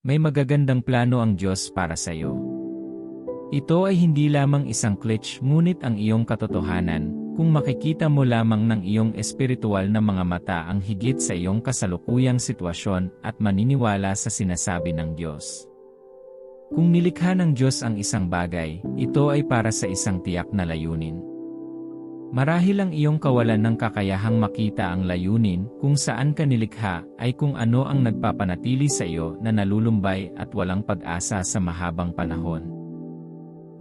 May magagandang plano ang Diyos para sa iyo. Ito ay hindi lamang isang glitch ngunit ang iyong katotohanan, kung makikita mo lamang ng iyong espiritual na mga mata ang higit sa iyong kasalukuyang sitwasyon at maniniwala sa sinasabi ng Diyos. Kung nilikha ng Diyos ang isang bagay, ito ay para sa isang tiyak na layunin. Marahil ang iyong kawalan ng kakayahang makita ang layunin kung saan ka nilikha ay kung ano ang nagpapanatili sa iyo na nalulumbay at walang pag-asa sa mahabang panahon.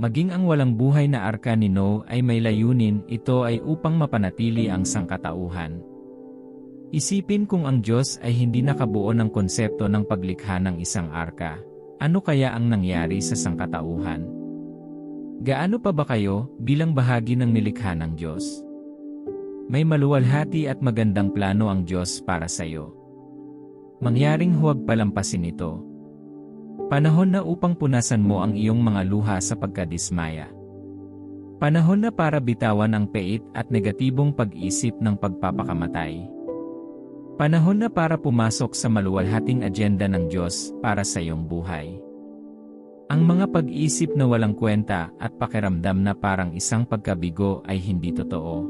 Maging ang walang buhay na arka ni Noe ay may layunin, ito ay upang mapanatili ang sangkatauhan. Isipin kung ang Diyos ay hindi nakabuo ng konsepto ng paglikha ng isang arka. Ano kaya ang nangyari sa sangkatauhan? Gaano pa ba kayo bilang bahagi ng nilikha ng Diyos? May maluwalhati at magandang plano ang Diyos para sa iyo. Mangyaring huwag palampasin ito. Panahon na upang punasan mo ang iyong mga luha sa pagkadismaya. Panahon na para bitawan ang pait at negatibong pag-isip ng pagpapakamatay. Panahon na para pumasok sa maluwalhating agenda ng Diyos para sa iyong buhay. Ang mga pag-isip na walang kwenta at pakiramdam na parang isang pagkabigo ay hindi totoo.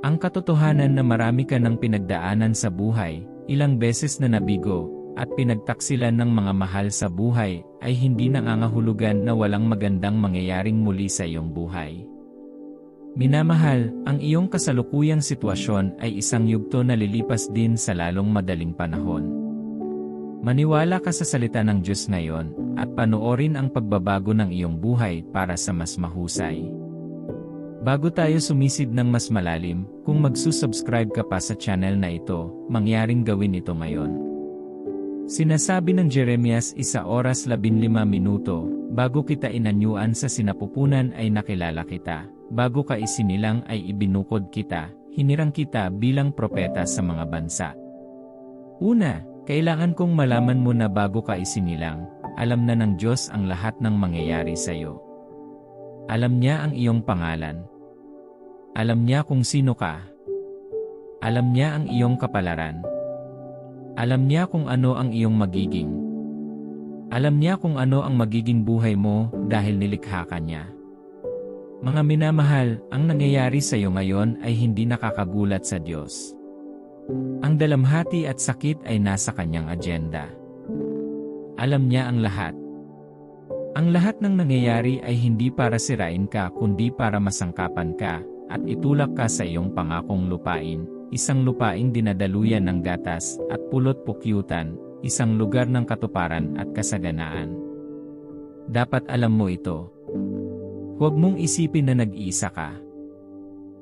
Ang katotohanan na marami ka ng pinagdaanan sa buhay, ilang beses na nabigo, at pinagtaksilan ng mga mahal sa buhay, ay hindi nangangahulugan na walang magandang mangyayaring muli sa iyong buhay. Minamahal, ang iyong kasalukuyang sitwasyon ay isang yugto na lilipas din sa lalong madaling panahon. Maniwala ka sa salita ng Diyos ngayon, at panoorin ang pagbabago ng iyong buhay para sa mas mahusay. Bago tayo sumisid ng mas malalim, kung magsusubscribe ka pa sa channel na ito, mangyaring gawin ito ngayon. Sinasabi ng Jeremias isa oras 15 minuto, bago kita inanyuan sa sinapupunan ay nakilala kita, bago ka isinilang ay ibinukod kita, hinirang kita bilang propeta sa mga bansa. Una, kailangan kong malaman mo na bago ka isinilang, alam na ng Diyos ang lahat ng mangyayari sa iyo. Alam niya ang iyong pangalan. Alam niya kung sino ka. Alam niya ang iyong kapalaran. Alam niya kung ano ang iyong magiging. Alam niya kung ano ang magiging buhay mo dahil nilikha ka niya. Mga minamahal, ang nangyayari sa iyo ngayon ay hindi nakakagulat sa Diyos. Ang dalamhati at sakit ay nasa kanyang agenda. Alam niya ang lahat. Ang lahat ng nangyayari ay hindi para sirain ka kundi para masangkapan ka at itulak ka sa iyong pangakong lupain, isang lupaing dinadaluyan ng gatas at pulot pukyutan, isang lugar ng katuparan at kasaganaan. Dapat alam mo ito. Huwag mong isipin na nag-iisa ka.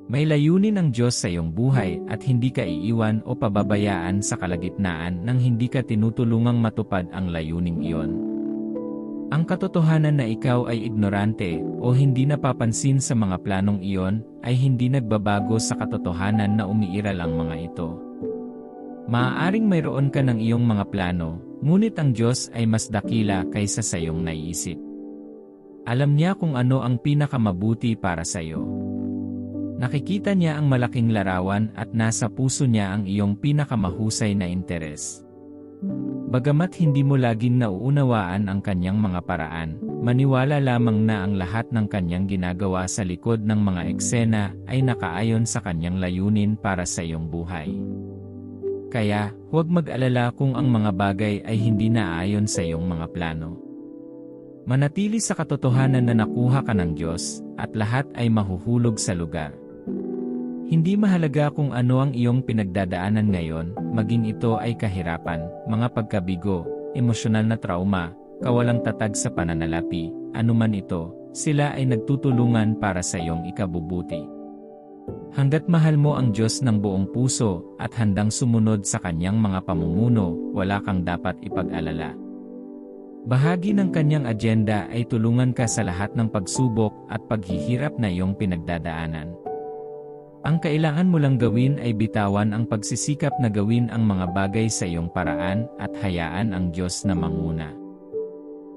May layunin ng Diyos sa iyong buhay at hindi ka iiwan o pababayaan sa kalagitnaan nang hindi ka tinutulungang matupad ang layuning iyon. Ang katotohanan na ikaw ay ignorante o hindi napapansin sa mga planong iyon ay hindi nagbabago sa katotohanan na umiiral ang mga ito. Maaaring mayroon ka ng iyong mga plano, ngunit ang Diyos ay mas dakila kaysa sa iyong naiisip. Alam niya kung ano ang pinakamabuti para sa iyo. Nakikita niya ang malaking larawan at nasa puso niya ang iyong pinakamahusay na interes. Bagamat hindi mo laging nauunawaan ang kanyang mga paraan, maniwala lamang na ang lahat ng kanyang ginagawa sa likod ng mga eksena ay nakaayon sa kanyang layunin para sa iyong buhay. Kaya, huwag mag-alala kung ang mga bagay ay hindi naaayon sa iyong mga plano. Manatili sa katotohanan na nakuha ka ng Diyos, at lahat ay mahuhulog sa lugar. Hindi mahalaga kung ano ang iyong pinagdadaanan ngayon, maging ito ay kahirapan, mga pagkabigo, emosyonal na trauma, kawalang tatag sa pananalapi, anuman ito, sila ay nagtutulungan para sa iyong ikabubuti. Hanggat mahal mo ang Diyos ng buong puso at handang sumunod sa kanyang mga pamumuno, wala kang dapat ipag-alala. Bahagi ng kanyang agenda ay tulungan ka sa lahat ng pagsubok at paghihirap na iyong pinagdadaanan. Ang kailangan mo lang gawin ay bitawan ang pagsisikap na gawin ang mga bagay sa iyong paraan at hayaan ang Diyos na manguna.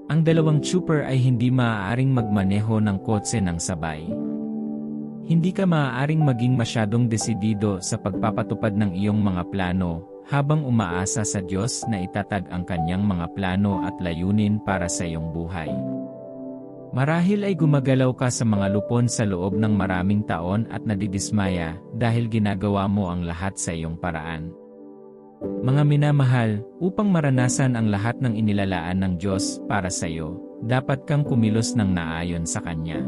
Ang dalawang trooper ay hindi maaaring magmaneho ng kotse ng sabay. Hindi ka maaaring maging masyadong desidido sa pagpapatupad ng iyong mga plano, habang umaasa sa Diyos na itatag ang kanyang mga plano at layunin para sa iyong buhay. Marahil ay gumagalaw ka sa mga lupon sa loob ng maraming taon at nadidismaya dahil ginagawa mo ang lahat sa iyong paraan. Mga minamahal, upang maranasan ang lahat ng inilalaan ng Diyos para sa iyo, dapat kang kumilos ng naayon sa Kanya.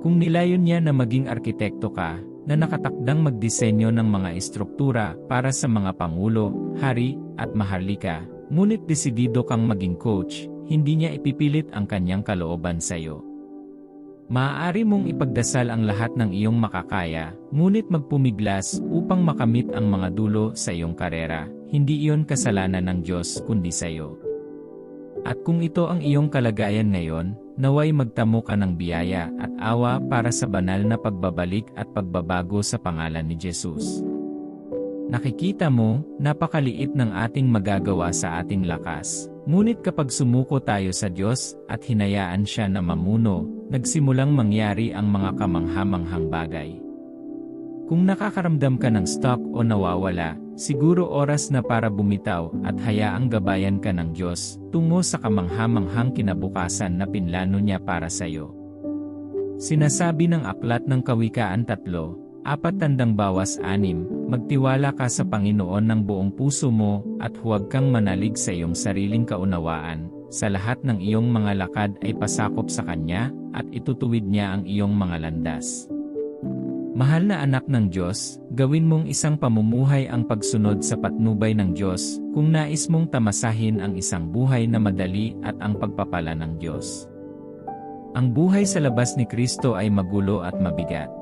Kung nilayon niya na maging arkitekto ka, na nakatakdang magdisenyo ng mga estruktura para sa mga pangulo, hari, at maharlika, ngunit desidido kang maging coach, hindi niya ipipilit ang kanyang kalooban sa iyo. Maaari mong ipagdasal ang lahat ng iyong makakaya, ngunit magpumiglas upang makamit ang mga dulo sa iyong karera, hindi iyon kasalanan ng Diyos kundi sa iyo. At kung ito ang iyong kalagayan ngayon, naway magtamo ka ng biyaya at awa para sa banal na pagbabalik at pagbabago sa pangalan ni Jesus. Nakikita mo, napakaliit ng ating magagawa sa ating lakas. Ngunit kapag sumuko tayo sa Diyos at hinayaan siya na mamuno, nagsimulang mangyari ang mga kamanghamanghang bagay. Kung nakakaramdam ka ng stock o nawawala, siguro oras na para bumitaw at hayaang gabayan ka ng Diyos tungo sa kamanghamanghang kinabukasan na pinlano niya para sa iyo. Sinasabi ng aklat ng Kawikaan 3, Apat tandang bawas anim, magtiwala ka sa Panginoon ng buong puso mo at huwag kang manalig sa iyong sariling kaunawaan. Sa lahat ng iyong mga lakad ay pasakop sa Kanya at itutuwid niya ang iyong mga landas. Mahal na anak ng Diyos, gawin mong isang pamumuhay ang pagsunod sa patnubay ng Diyos kung nais mong tamasahin ang isang buhay na madali at ang pagpapala ng Diyos. Ang buhay sa labas ni Kristo ay magulo at mabigat.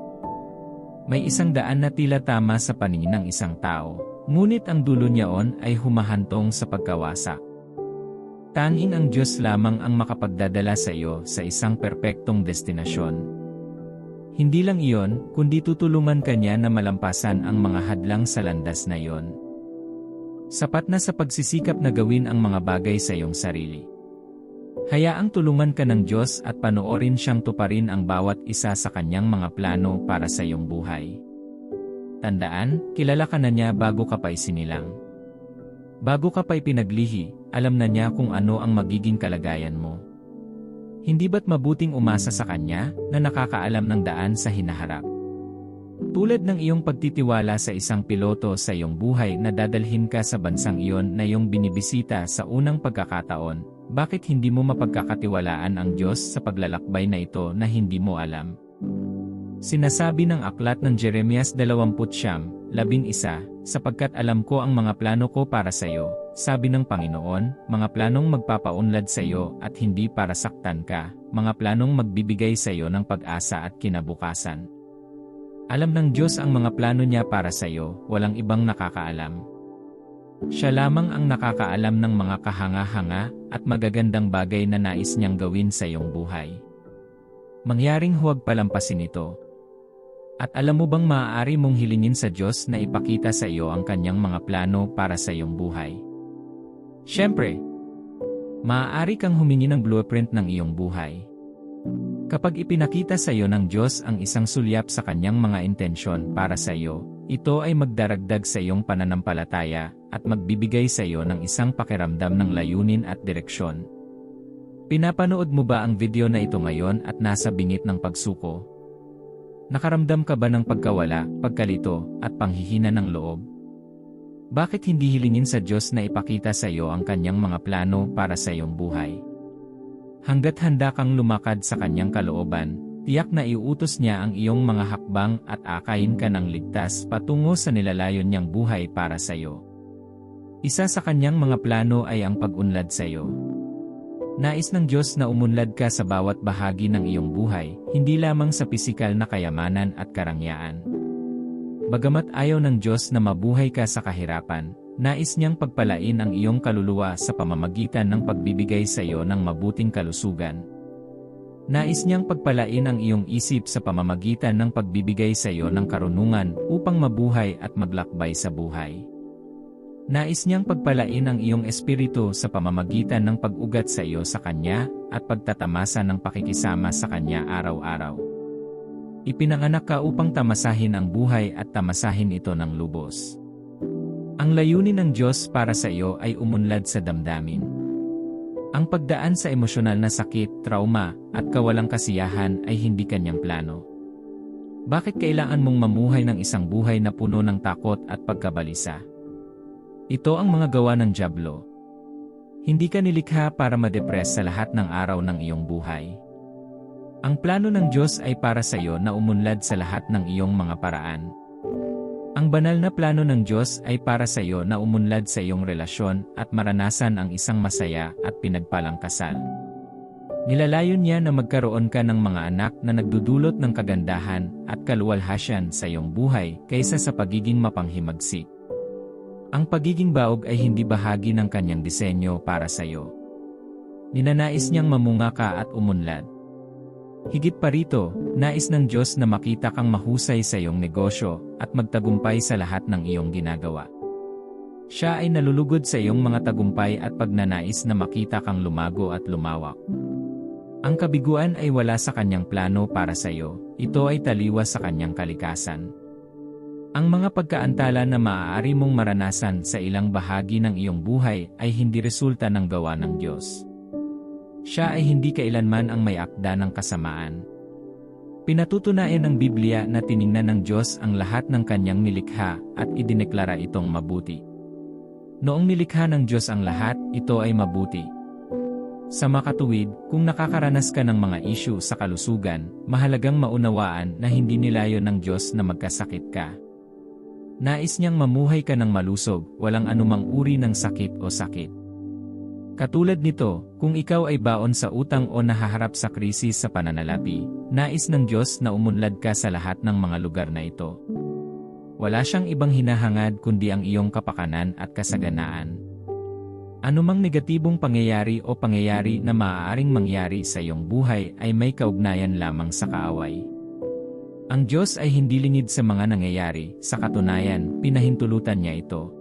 May isang daan na tila tama sa paningin ng isang tao, ngunit ang dulo niyaon ay humahantong sa pagkawasak. Tanging ang Diyos lamang ang makapagdadala sa iyo sa isang perpektong destinasyon. Hindi lang iyon, kundi tutulungan ka niya na malampasan ang mga hadlang sa landas na iyon. Sapat na sa pagsisikap na gawin ang mga bagay sa iyong sarili. Hayaang tulungan ka ng Diyos at panoorin siyang tuparin ang bawat isa sa kanyang mga plano para sa iyong buhay. Tandaan, kilala ka na niya bago ka pa isinilang. Bago ka pa ipinaglihi, alam na niya kung ano ang magiging kalagayan mo. Hindi ba't mabuting umasa sa kanya na nakakaalam ng daan sa hinaharap? Tulad ng iyong pagtitiwala sa isang piloto sa iyong buhay na dadalhin ka sa bansang iyon na iyong binibisita sa unang pagkakataon, bakit hindi mo mapagkakatiwalaan ang Diyos sa paglalakbay na ito na hindi mo alam? Sinasabi ng aklat ng Jeremias 20 11, sapagkat alam ko ang mga plano ko para sa iyo, sabi ng Panginoon, mga planong magpapaunlad sa iyo at hindi para saktan ka, mga planong magbibigay sa iyo ng pag-asa at kinabukasan. Alam ng Diyos ang mga plano niya para sa iyo, walang ibang nakakaalam. Siya lamang ang nakakaalam ng mga kahanga-hanga at magagandang bagay na nais niyang gawin sa iyong buhay. Mangyaring huwag palampasin ito. At alam mo bang maaari mong hilingin sa Diyos na ipakita sa iyo ang kanyang mga plano para sa iyong buhay? Siyempre, maaari kang humingi ng blueprint ng iyong buhay. Kapag ipinakita sa iyo ng Diyos ang isang sulyap sa kanyang mga intensyon para sa iyo, ito ay magdaragdag sa iyong pananampalataya at magbibigay sa iyo ng isang pakiramdam ng layunin at direksyon. Pinapanood mo ba ang video na ito ngayon at nasa bingit ng pagsuko? Nakaramdam ka ba ng pagkawala, pagkalito, at panghihina ng loob? Bakit hindi hilingin sa Diyos na ipakita sa iyo ang kanyang mga plano para sa iyong buhay? Hanggat handa kang lumakad sa kanyang kalooban, tiyak na iuutos niya ang iyong mga hakbang at akayin ka ng ligtas patungo sa nilalayon niyang buhay para sa iyo. Isa sa kanyang mga plano ay ang pag-unlad sa iyo. Nais ng Diyos na umunlad ka sa bawat bahagi ng iyong buhay, hindi lamang sa pisikal na kayamanan at karangyaan. Bagamat ayaw ng Diyos na mabuhay ka sa kahirapan, nais niyang pagpalain ang iyong kaluluwa sa pamamagitan ng pagbibigay sa iyo ng mabuting kalusugan. Nais niyang pagpalain ang iyong isip sa pamamagitan ng pagbibigay sa iyo ng karunungan upang mabuhay at maglakbay sa buhay. Nais niyang pagpalain ang iyong espiritu sa pamamagitan ng pag-ugat sa iyo sa Kanya at pagtatamasa ng pakikisama sa Kanya araw-araw. Ipinanganak ka upang tamasahin ang buhay at tamasahin ito ng lubos. Ang layunin ng Diyos para sa iyo ay umunlad sa damdamin. Ang pagdaan sa emosyonal na sakit, trauma, at kawalang kasiyahan ay hindi kanyang plano. Bakit kailangan mong mamuhay ng isang buhay na puno ng takot at pagkabalisa? Ito ang mga gawa ng Diablo. Hindi ka nilikha para madepress sa lahat ng araw ng iyong buhay. Ang plano ng Diyos ay para sa iyo na umunlad sa lahat ng iyong mga paraan. Ang banal na plano ng Diyos ay para sa iyo na umunlad sa iyong relasyon at maranasan ang isang masaya at pinagpalang kasal. Nilalayon niya na magkaroon ka ng mga anak na nagdudulot ng kagandahan at kaluwalhasyan sa iyong buhay kaysa sa pagiging mapanghimagsik. Ang pagiging baog ay hindi bahagi ng kanyang disenyo para sa iyo. Ninanais niyang mamunga ka at umunlad. Higit pa rito, nais ng Diyos na makita kang mahusay sa iyong negosyo at magtagumpay sa lahat ng iyong ginagawa. Siya ay nalulugod sa iyong mga tagumpay at pagnanais na makita kang lumago at lumawak. Ang kabiguan ay wala sa kanyang plano para sa iyo, ito ay taliwas sa kanyang kalikasan. Ang mga pagkaantala na maaari mong maranasan sa ilang bahagi ng iyong buhay ay hindi resulta ng gawa ng Diyos. Siya ay hindi kailanman ang may akda ng kasamaan. Pinatutunayan ng Biblia na tiningnan ng Diyos ang lahat ng kanyang nilikha at idineklara itong mabuti. Noong nilikha ng Diyos ang lahat, ito ay mabuti. Sa makatuwid, kung nakakaranas ka ng mga issue sa kalusugan, mahalagang maunawaan na hindi nilayo ng Diyos na magkasakit ka. Nais niyang mamuhay ka ng malusog, walang anumang uri ng sakit o sakit. Katulad nito, kung ikaw ay baon sa utang o nahaharap sa krisis sa pananalapi, nais ng Diyos na umunlad ka sa lahat ng mga lugar na ito. Wala siyang ibang hinahangad kundi ang iyong kapakanan at kasaganaan. Anumang negatibong pangyayari o pangyayari na maaaring mangyari sa iyong buhay ay may kaugnayan lamang sa kaaway. Ang Diyos ay hindi lingid sa mga nangyayari, sa katunayan, pinahintulutan niya ito.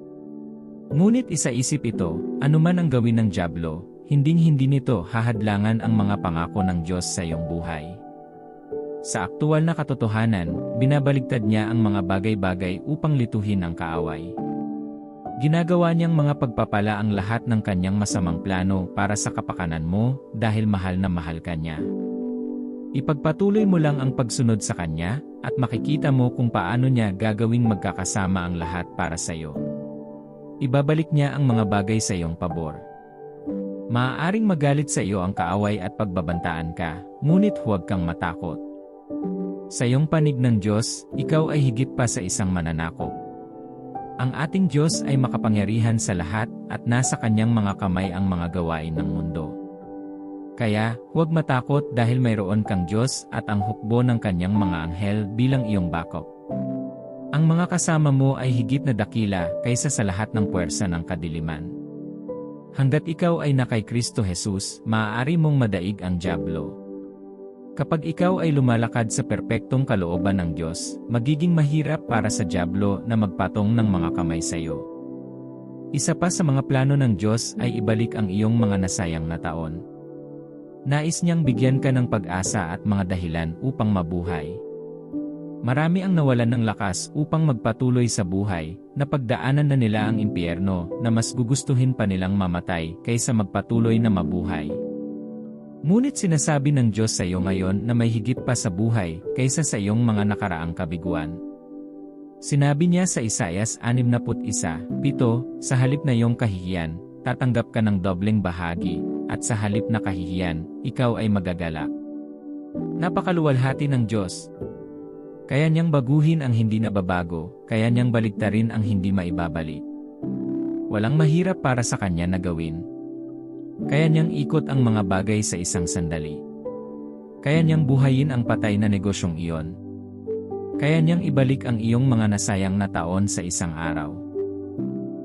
Ngunit isa-isip ito, anuman ang gawin ng Diablo, hinding-hindi nito hahadlangan ang mga pangako ng Diyos sa iyong buhay. Sa aktual na katotohanan, binabaligtad niya ang mga bagay-bagay upang lituhin ang kaaway. Ginagawa niyang mga pagpapala ang lahat ng kanyang masamang plano para sa kapakanan mo dahil mahal na mahal ka niya. Ipagpatuloy mo lang ang pagsunod sa kanya at makikita mo kung paano niya gagawing magkakasama ang lahat para sa iyo. Ibabalik niya ang mga bagay sa iyong pabor. Maaaring magalit sa iyo ang kaaway at pagbabantaan ka, ngunit huwag kang matakot. Sa iyong panig ng Diyos, ikaw ay higit pa sa isang mananakop. Ang ating Diyos ay makapangyarihan sa lahat at nasa kanyang mga kamay ang mga gawain ng mundo. Kaya, huwag matakot dahil mayroon kang Diyos at ang hukbo ng kanyang mga anghel bilang iyong backup. Ang mga kasama mo ay higit na dakila kaysa sa lahat ng puwersa ng kadiliman. Hanggat ikaw ay nakay Kristo Jesus, maaari mong madaig ang Diablo. Kapag ikaw ay lumalakad sa perpektong kalooban ng Diyos, magiging mahirap para sa Diablo na magpatong ng mga kamay sa iyo. Isa pa sa mga plano ng Diyos ay ibalik ang iyong mga nasayang na taon. Nais niyang bigyan ka ng pag-asa at mga dahilan upang mabuhay. Marami ang nawalan ng lakas upang magpatuloy sa buhay, na pagdaanan na nila ang impyerno na mas gugustuhin pa nilang mamatay kaysa magpatuloy na mabuhay. Ngunit sinasabi ng Diyos sa iyo ngayon na may higit pa sa buhay kaysa sa iyong mga nakaraang kabiguan. Sinabi niya sa Isayas 61, 7, sa halip na iyong kahihiyan, tatanggap ka ng dobleng bahagi, at sa halip na kahihiyan, ikaw ay magagalak. Napakaluwalhati ng Diyos, kaya niyang baguhin ang hindi nababago, kaya niyang baligtarin ang hindi maibabalik. Walang mahirap para sa kanya na gawin. Kaya niyang ikot ang mga bagay sa isang sandali. Kaya niyang buhayin ang patay na negosyong iyon. Kaya niyang ibalik ang iyong mga nasayang na taon sa isang araw.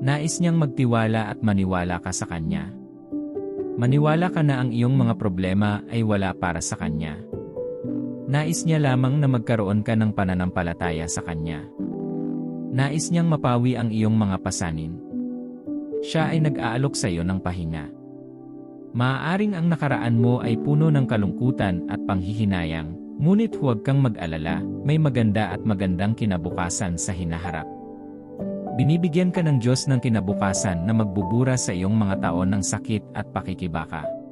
Nais niyang magtiwala at maniwala ka sa kanya. Maniwala ka na ang iyong mga problema ay wala para sa kanya. Nais niya lamang na magkaroon ka ng pananampalataya sa Kanya. Nais niyang mapawi ang iyong mga pasanin. Siya ay nag-aalok sa iyo ng pahinga. Maaaring ang nakaraan mo ay puno ng kalungkutan at panghihinayang, ngunit huwag kang mag-alala, may maganda at magandang kinabukasan sa hinaharap. Binibigyan ka ng Diyos ng kinabukasan na magbubura sa iyong mga taon ng sakit at pakikibaka.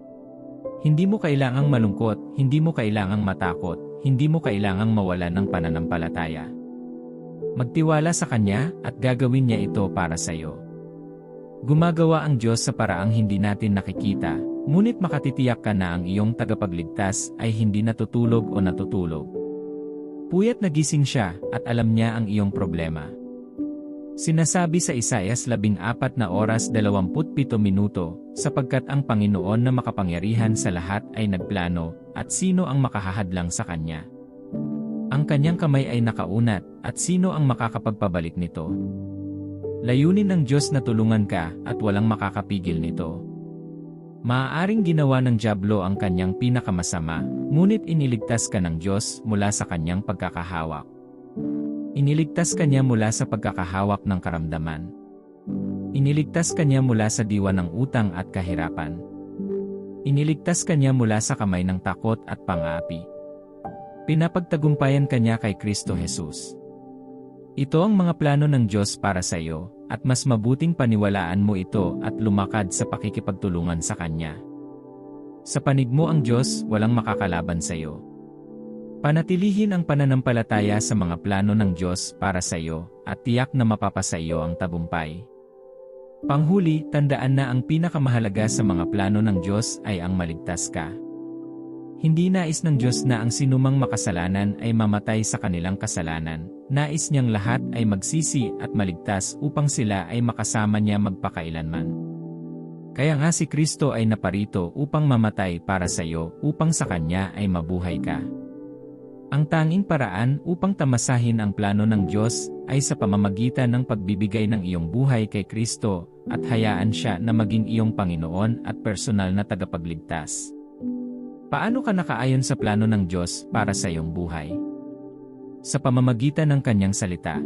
Hindi mo kailangang malungkot, hindi mo kailangang matakot, hindi mo kailangang mawalan ng pananampalataya. Magtiwala sa Kanya at gagawin niya ito para sa iyo. Gumagawa ang Diyos sa paraang hindi natin nakikita, ngunit makatitiyak ka na ang iyong tagapagligtas ay hindi natutulog o natutulog. Puyat nagising siya at alam niya ang iyong problema. Sinasabi sa Isayas 14 na oras 27 minuto, sapagkat ang Panginoon na makapangyarihan sa lahat ay nagplano, at sino ang makahahadlang sa Kanya? Ang Kanyang kamay ay nakaunat, at sino ang makakapagpabalik nito? Layunin ng Diyos na tulungan ka, at walang makakapigil nito. Maaaring ginawa ng Diablo ang kanyang pinakamasama, ngunit iniligtas ka ng Diyos mula sa kanyang pagkakahawak. Iniligtas kanya mula sa pagkakahawak ng karamdaman. Iniligtas kanya mula sa diwa ng utang at kahirapan. Iniligtas kanya mula sa kamay ng takot at pang-aapi. Pinapagtagumpayan kanya kay Kristo Jesus. Ito ang mga plano ng Diyos para sa iyo, at mas mabuting paniwalaan mo ito at lumakad sa pakikipagtulungan sa Kanya. Sa panig mo ang Diyos, walang makakalaban sa iyo. Panatilihin ang pananampalataya sa mga plano ng Diyos para sa iyo at tiyak na mapapasa iyo ang tagumpay. Panghuli, tandaan na ang pinakamahalaga sa mga plano ng Diyos ay ang maligtas ka. Hindi nais ng Diyos na ang sinumang makasalanan ay mamatay sa kanilang kasalanan. Nais niyang lahat ay magsisi at maligtas upang sila ay makasama niya magpakailanman. Kaya nga si Kristo ay naparito upang mamatay para sa iyo upang sa Kanya ay mabuhay ka. Ang tanging paraan upang tamasahin ang plano ng Diyos ay sa pamamagitan ng pagbibigay ng iyong buhay kay Kristo at hayaan siya na maging iyong Panginoon at personal na tagapagligtas. Paano ka nakaayon sa plano ng Diyos para sa iyong buhay? Sa pamamagitan ng kanyang salita.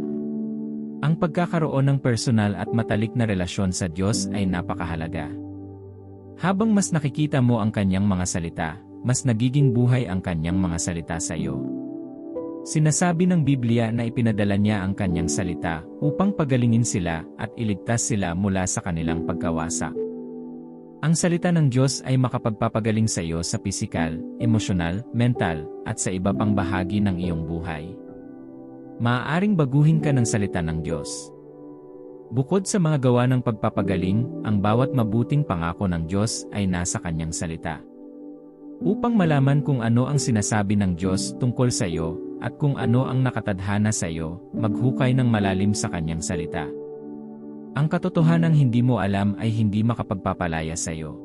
Ang pagkakaroon ng personal at matalik na relasyon sa Diyos ay napakahalaga. Habang mas nakikita mo ang kanyang mga salita, mas nagiging buhay ang kanyang mga salita sa iyo. Sinasabi ng Biblia na ipinadala niya ang kanyang salita upang pagalingin sila at iligtas sila mula sa kanilang pagkawasak. Ang salita ng Diyos ay makapagpapagaling sa iyo sa pisikal, emosyonal, mental, at sa iba pang bahagi ng iyong buhay. Maaaring baguhin ka ng salita ng Diyos. Bukod sa mga gawa ng pagpapagaling, ang bawat mabuting pangako ng Diyos ay nasa kanyang salita. Upang malaman kung ano ang sinasabi ng Diyos tungkol sa iyo, at kung ano ang nakatadhana sa iyo, maghukay ng malalim sa kanyang salita. Ang katotohanang hindi mo alam ay hindi makapagpapalaya sa iyo.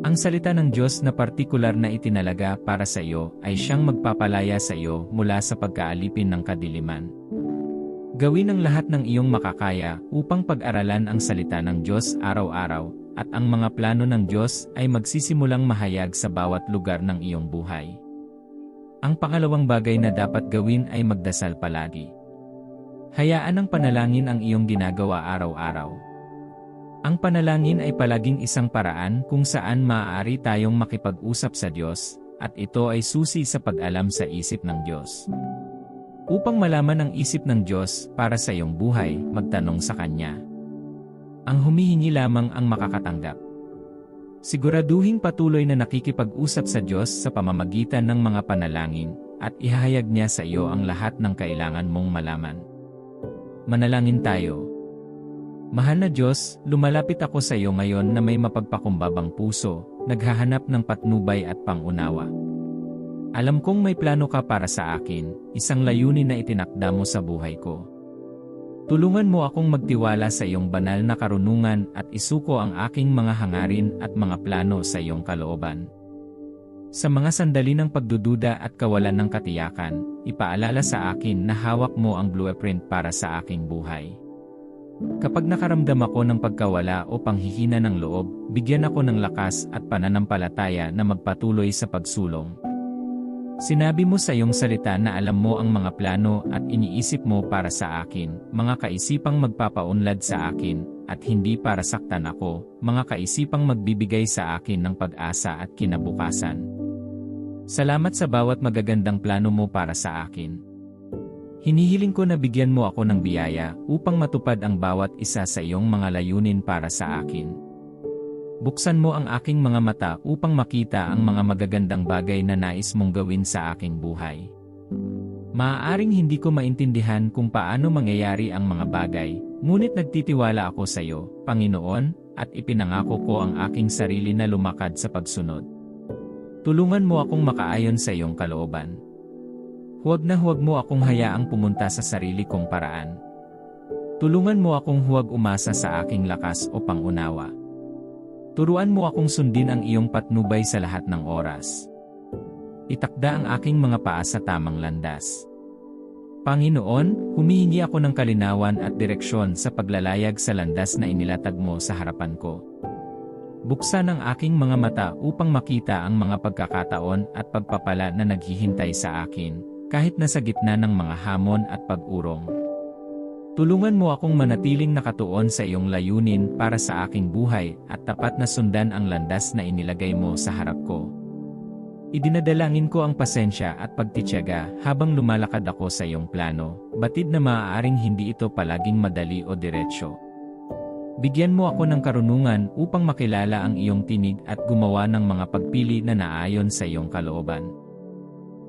Ang salita ng Diyos na partikular na itinalaga para sa iyo ay siyang magpapalaya sa iyo mula sa pagkaalipin ng kadiliman. Gawin ang lahat ng iyong makakaya upang pag-aralan ang salita ng Diyos araw-araw, at ang mga plano ng Diyos ay magsisimulang mahayag sa bawat lugar ng iyong buhay. Ang pangalawang bagay na dapat gawin ay magdasal palagi. Hayaan ng panalangin ang iyong ginagawa araw-araw. Ang panalangin ay palaging isang paraan kung saan maaari tayong makipag-usap sa Diyos, at ito ay susi sa pag-alam sa isip ng Diyos. Upang malaman ang isip ng Diyos para sa iyong buhay, magtanong sa Kanya. Ang humihingi lamang ang makakatanggap. Siguraduhin patuloy na nakikipag-usap sa Diyos sa pamamagitan ng mga panalangin, at ihahayag niya sa iyo ang lahat ng kailangan mong malaman. Manalangin tayo. Mahal na Diyos, lumalapit ako sa iyo ngayon na may mapagpakumbabang puso, naghahanap ng patnubay at pangunawa. Alam kong may plano ka para sa akin, isang layunin na itinakda mo sa buhay ko. Tulungan mo akong magtiwala sa iyong banal na karunungan at isuko ang aking mga hangarin at mga plano sa iyong kalooban. Sa mga sandali ng pagdududa at kawalan ng katiyakan, ipaalala sa akin na hawak mo ang blueprint para sa aking buhay. Kapag nakaramdam ako ng pagkawala o panghihina ng loob, bigyan ako ng lakas at pananampalataya na magpatuloy sa pagsulong. Sinabi mo sa iyong salita na alam mo ang mga plano at iniisip mo para sa akin, mga kaisipang magpapaunlad sa akin, at hindi para saktan ako, mga kaisipang magbibigay sa akin ng pag-asa at kinabukasan. Salamat sa bawat magagandang plano mo para sa akin. Hinihiling ko na bigyan mo ako ng biyaya upang matupad ang bawat isa sa iyong mga layunin para sa akin. Buksan mo ang aking mga mata upang makita ang mga magagandang bagay na nais mong gawin sa aking buhay. Maaaring hindi ko maintindihan kung paano mangyayari ang mga bagay, ngunit nagtitiwala ako sa iyo, Panginoon, at ipinangako ko ang aking sarili na lumakad sa pagsunod. Tulungan mo akong makaayon sa iyong kalooban. Huwag na huwag mo akong hayaang pumunta sa sarili kong paraan. Tulungan mo akong huwag umasa sa aking lakas o pangunawa. Turuan mo akong sundin ang iyong patnubay sa lahat ng oras. Itakda ang aking mga paa sa tamang landas. Panginoon, humihingi ako ng kalinawan at direksyon sa paglalayag sa landas na inilatag mo sa harapan ko. Buksan ang aking mga mata upang makita ang mga pagkakataon at pagpapala na naghihintay sa akin, kahit nasa gitna ng mga hamon at pag-urong. Tulungan mo akong manatiling nakatuon sa iyong layunin para sa aking buhay at tapat na sundan ang landas na inilagay mo sa harap ko. Idinadalangin ko ang pasensya at pagtityaga habang lumalakad ako sa iyong plano, batid na maaaring hindi ito palaging madali o diretsyo. Bigyan mo ako ng karunungan upang makilala ang iyong tinig at gumawa ng mga pagpili na naayon sa iyong kalooban.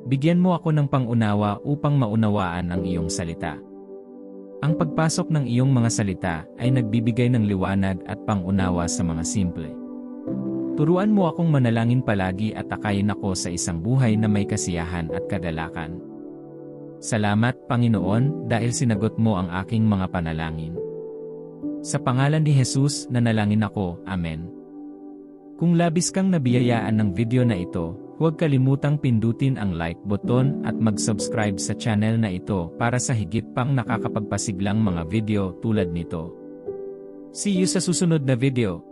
Bigyan mo ako ng pangunawa upang maunawaan ang iyong salita. Ang pagpasok ng iyong mga salita ay nagbibigay ng liwanag at pangunawa sa mga simple. Turuan mo akong manalangin palagi at takayin ako sa isang buhay na may kasiyahan at kadalakan. Salamat, Panginoon, dahil sinagot mo ang aking mga panalangin. Sa pangalan ni Jesus, nanalangin ako, Amen. Kung labis kang nabiyayaan ng video na ito, huwag kalimutang pindutin ang like button at mag-subscribe sa channel na ito para sa higit pang nakakapagpasiglang mga video tulad nito. See you sa susunod na video.